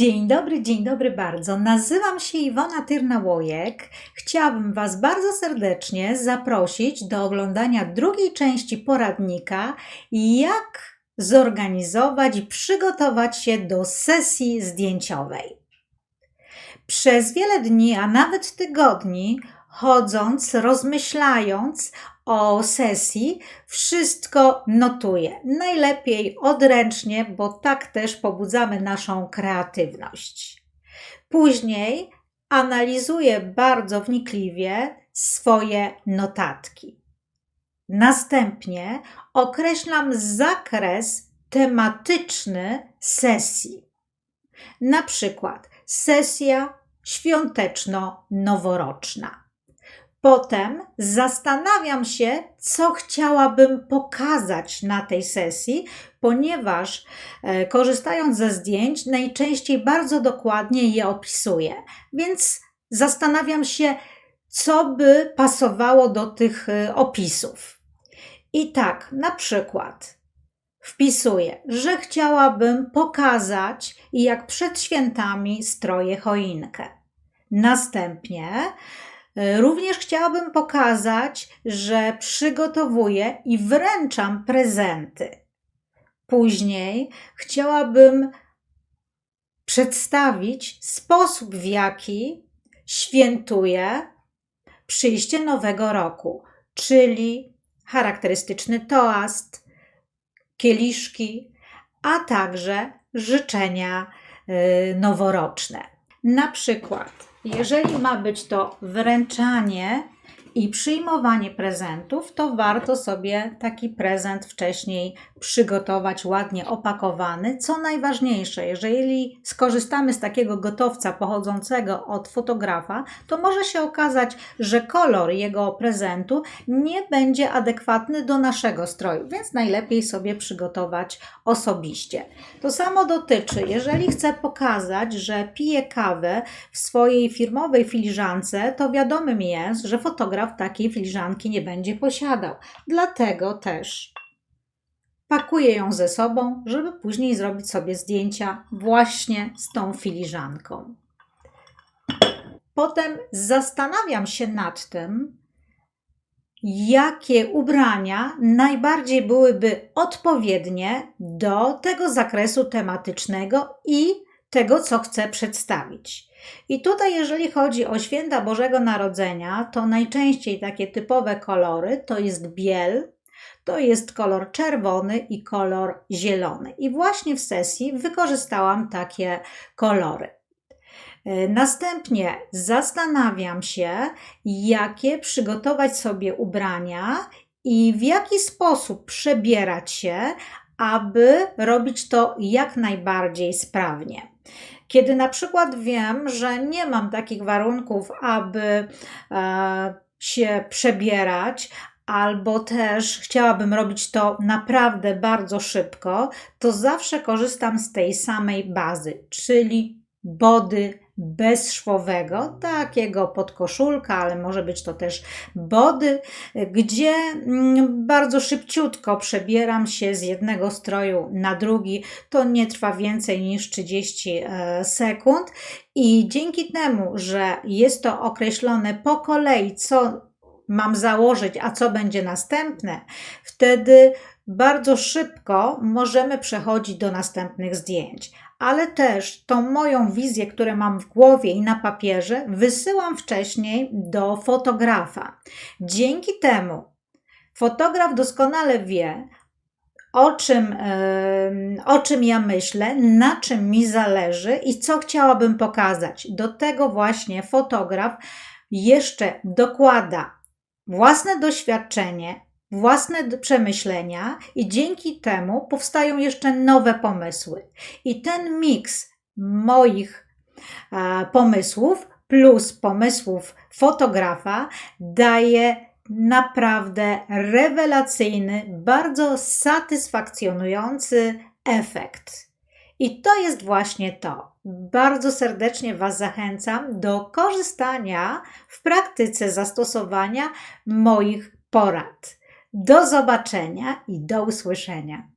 Dzień dobry, dzień dobry bardzo. Nazywam się Iwona Tyrna-Łojek. Chciałabym Was bardzo serdecznie zaprosić do oglądania drugiej części poradnika, jak zorganizować i przygotować się do sesji zdjęciowej. Przez wiele dni, a nawet tygodni, chodząc, rozmyślając o sesji, wszystko notuję. Najlepiej odręcznie, bo tak też pobudzamy naszą kreatywność. Później analizuję bardzo wnikliwie swoje notatki. Następnie określam zakres tematyczny sesji. Na przykład sesja świąteczno-noworoczna. Potem zastanawiam się, co chciałabym pokazać na tej sesji, ponieważ e, korzystając ze zdjęć, najczęściej bardzo dokładnie je opisuję. Więc zastanawiam się, co by pasowało do tych e, opisów. I tak, na przykład wpisuję, że chciałabym pokazać, jak przed świętami stroję choinkę. Następnie również chciałabym pokazać, że przygotowuję i wręczam prezenty. Później chciałabym przedstawić sposób, w jaki świętuję przyjście nowego roku, czyli charakterystyczny toast, kieliszki, a także życzenia e, noworoczne. Na przykład jeżeli ma być to wręczanie i przyjmowanie prezentów, to warto sobie taki prezent wcześniej przygotować, ładnie opakowany. Co najważniejsze, jeżeli skorzystamy z takiego gotowca pochodzącego od fotografa, to może się okazać, że kolor jego prezentu nie będzie adekwatny do naszego stroju, więc najlepiej sobie przygotować osobiście. To samo dotyczy, jeżeli chcę pokazać, że piję kawę w swojej firmowej filiżance, to wiadomym jest, że fotograf takiej filiżanki nie będzie posiadał. Dlatego też pakuję ją ze sobą, żeby później zrobić sobie zdjęcia właśnie z tą filiżanką. Potem zastanawiam się nad tym, jakie ubrania najbardziej byłyby odpowiednie do tego zakresu tematycznego i tego, co chcę przedstawić. I tutaj, jeżeli chodzi o święta Bożego Narodzenia, to najczęściej takie typowe kolory to jest biel, to jest kolor czerwony i kolor zielony. I właśnie w sesji wykorzystałam takie kolory. E, następnie zastanawiam się, jakie przygotować sobie ubrania i w jaki sposób przebierać się, aby robić to jak najbardziej sprawnie. Kiedy na przykład wiem, że nie mam takich warunków, aby e, się przebierać, albo też chciałabym robić to naprawdę bardzo szybko, to zawsze korzystam z tej samej bazy, czyli body bezszwowego, takiego podkoszulka, ale może być to też body, gdzie mm, bardzo szybciutko przebieram się z jednego stroju na drugi. To nie trwa więcej niż 30 e, sekund i dzięki temu, że jest to określone po kolei, co mam założyć, a co będzie następne, wtedy bardzo szybko możemy przechodzić do następnych zdjęć ale też tą moją wizję, którą mam w głowie i na papierze, wysyłam wcześniej do fotografa. Dzięki temu fotograf doskonale wie, o czym, o czym ja myślę, na czym mi zależy i co chciałabym pokazać. Do tego właśnie fotograf jeszcze dokłada własne doświadczenie, własne przemyślenia i dzięki temu powstają jeszcze nowe pomysły. I ten miks moich a, pomysłów plus pomysłów fotografa daje naprawdę rewelacyjny, bardzo satysfakcjonujący efekt. I to jest właśnie to. Bardzo serdecznie Was zachęcam do korzystania w praktyce zastosowania moich porad. Do zobaczenia i do usłyszenia.